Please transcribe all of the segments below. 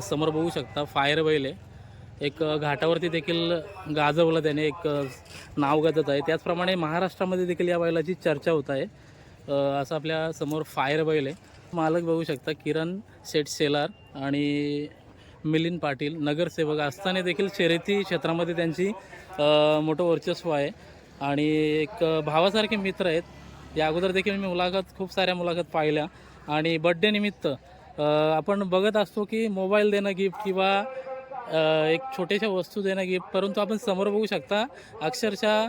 समोर बघू शकता फायर बैल आहे. एक घाटावरती देखील गाजवलं त्याने एक नाव गाजत आहे. त्याचप्रमाणे महाराष्ट्रामध्ये देखील या बैलाची चर्चा होत आहे. असं आपल्यासमोर फायर बैल आहे. मालक बघू शकता किरण शेठ शेलार आणि मिलिंद पाटील नगरसेवक असताना देखील शर्यती क्षेत्रामध्ये त्यांची मोठं वर्चस्व आहे. आणि एक भावासारखे मित्र आहेत. या अगोदर देखील मी मुलाखत खूप साऱ्या मुलाखत पाहिल्या. आणि बड्डे निमित्त आपण बघत असतो की मोबाईल देणं गिफ्ट किंवा एक छोट्याशा वस्तू देणं गिफ्ट परंतु आपण समोर बघू शकता अक्षरशः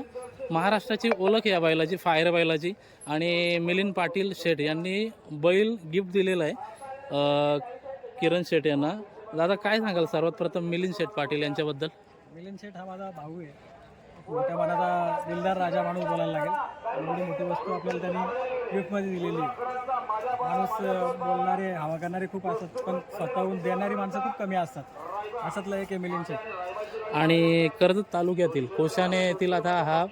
महाराष्ट्राची ओळख या बैलाची फायर बैलाची आणि मिलिंद पाटील शेठ यांनी बैल गिफ्ट दिलेलं आहे. किरण शेठ यांना. दादा काय सांगाल सर्वात प्रथम मिलिंद शेठ पाटील यांच्याबद्दल? मिलिंद शेठ हा माझा भाऊ आहे. मोठ्या मनाचा दिलदार राजा माणूस बोलायला लागेल. एवढी मोठी वस्तू आपल्याला त्यांनी गिफ्टमध्ये दिलेली आहे. माणूस बोलणारे हवा करणारे खूप असतात पण स्वतःहून देणारी माणसं खूप कमी असतात. अशातला एक शेठ आणि कर्जत तालुक्यातील कोशाने येथील आता हा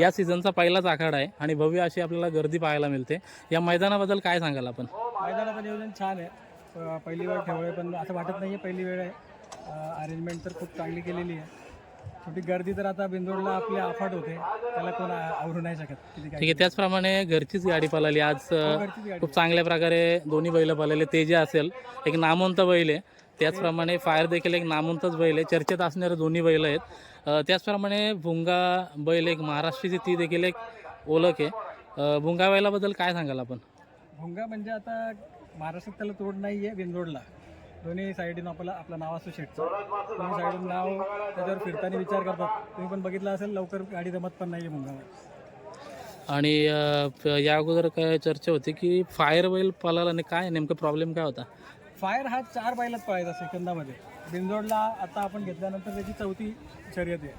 या सीझनचा पहिलाच आखाडा आहे. आणि भव्य अशी आपल्याला गर्दी पाहायला मिळते. या मैदानाबद्दल काय सांगाल आपण? मैदानाचं नियोजन छान आहे. पहिली वेळ ठेवलं पण असं वाटत नाही आहे पहिली वेळ आहे. अरेंजमेंट तर खूप चांगली केलेली आहे. छोटी गर्दी तर आता बिंदोडला आपली अफाट होते. त्याला कोण आवरू नाही शकत. किती ठीक काय आहे त्याचप्रमाणे घरचीच गाडी पळाली. आज अ, घरचीच गाडी खूप चांगल्या प्रकारे दोन्ही बैल पळाले तेजे असेल एक नामवंत बैल आहे. त्याचप्रमाणे फायर देखील एक नामवंतच बैल आहे. चर्चेत असणारे दोन्ही बैल आहेत. अ, त्याचप्रमाणे भुंगा बैल एक महाराष्ट्राची ती देखील एक ओळख आहे. अ, भुंगा बैलाबद्दल काय सांगाल आपण? भोंगा म्हणजे आता महाराष्ट्रात त्याला तोड नाही आहे बिंदोडला. दोन्ही साईडून आपला आपलं नाव असतो शेटचं दोन्ही साईडून नाव त्याच्यावर फिरताना विचार करतात. तुम्ही पण बघितलं असेल लवकर गाडी जमत पण नाही आहे भोंगावर आणि अ, या अगोदर काय चर्चा होती की फायर बैल पळाला आणि काय? नेमकं प्रॉब्लेम काय होता? फायर हा चार बैलात पळायचा सेकंदामध्ये. बिंदोडला आता आपण घेतल्यानंतर त्याची चौथी शर्यत आहे.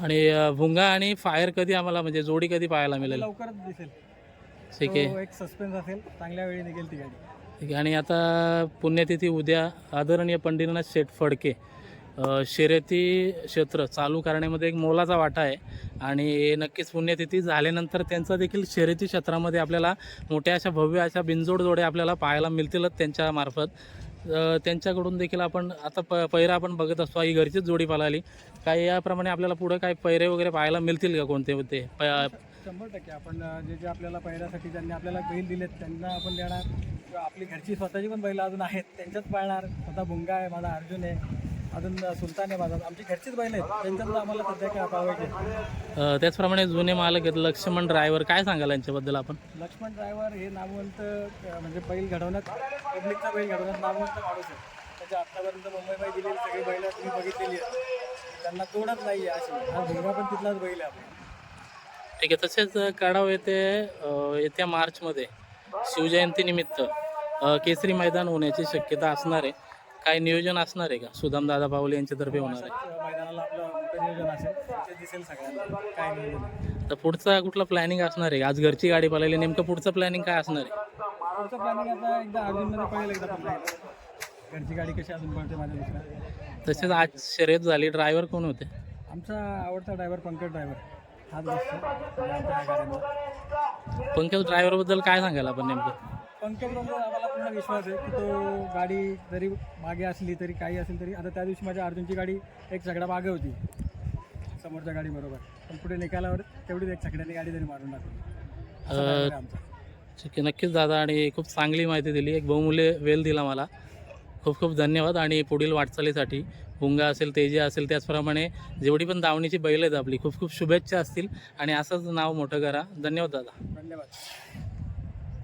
आणि अ, भुंगा आणि फायर कधी आम्हाला म्हणजे जोडी कधी पाहायला मिळेल? लवकरच दिसेल. ठीक आहे. तो एक सस्पेन्स असेल. चांगल्या वेळी निघेल ती गाडी. ठीक आहे. आणि आता पुण्यतिथी उद्या आदरणीय पंडितनाथ शेठ फडके शर्यती क्षेत्र चालू करण्यामध्ये एक मोलाचा वाटा आहे. आणि नक्कीच पुण्यतिथी झाल्यानंतर त्यांचा देखील शर्यती क्षेत्रामध्ये आपल्याला मोठ्या अशा भव्य अशा बिनजोड जोड्या आपल्याला पाहायला मिळतीलच त्यांच्यामार्फत त्यांच्याकडून देखील आपण आता प पैरा आपण बघत असतो. ही घरचीच जोडी पालाली काही याप्रमाणे आपल्याला पुढं काही पैरे वगैरे पाहायला मिळतील का कोणते होते प- शंभर टक्के. आपण जे जे आपल्याला पहिल्यासाठी ज्यांनी आपल्याला बैल दिलेत त्यांना आपण देणार. किंवा आपली घरची स्वतःची पण बैल अजून आहेत त्यांच्याच पाळणार. स्वतः भुंगा आहे माझा अर्जुन आहे अजून सुलतान आहे माझा. आमची घरचीच बैल आहेत. त्यांच्यात आम्हाला सध्या काय पाहायचे अ, त्याचप्रमाणे जुने मालक आहेत लक्ष्मण ड्रायव्हर काय सांगाल यांच्याबद्दल आपण? लक्ष्मण ड्रायव्हर हे नामवंत अं, म्हणजे बैल घडवण्यात पब्लिकचा बैल घडवण्यात नामवंत माणूस आहे त्याच्या आत्तापर्यंत मुंबईमध्ये दिलेली सगळी बैल तुम्ही बघितलेली आहेत. त्यांना तोडच नाही आहे अशी. हा भुंगा पण तिथलाच बैल आहे आपला. ठीक आहे तसेच काढाव अ, येत्या मार्चमध्ये शिवजयंतीनिमित्त केसरी मैदान होण्याची शक्यता असणार आहे. काय नियोजन असणार आहे का? सुदाम दादा पावले यांच्यातर्फे होणार आहे. नियोजन आहे. तर पुढचा कुठला प्लॅनिंग असणार आहे? आज घरची गाडी पळाली नेमकं पुढचं प्लॅनिंग काय असणार आहे? तसेच आज शर्यत झाली. ड्रायव्हर कोण होते? आमचा आवडता ड्रायव्हर पंकज ड्रायव्हर पंकज ड्रायव्हरबद्दल काय सांगाल आपण नेमकं? पंकज बरोबर आम्हाला पूर्ण विश्वास आहे की तो गाडी जरी मागे असली तरी काही असेल तरी आता त्या दिवशी माझ्या अर्जुनची गाडी एक सगळा मागे होती. समोरच्या गाडीबरोबर पण पुढे निकालावर तेवढीच एक सगळ्यांनी गाडी तरी मारून टाकली. आमचा. ठीक आहे नक्कीच दादा आणि खूप चांगली माहिती दिली. एक बहुमूल्य वेल दिला मला. खूप खूप धन्यवाद आणि पुढील वाटचालीसाठी भुंगा असेल तेजी असेल त्याचप्रमाणे जेवढी पण दावणीची बैल आहेत आपली खूप खूप शुभेच्छा असतील. आणि असंच नाव मोठं करा. धन्यवाद दादा. धन्यवाद.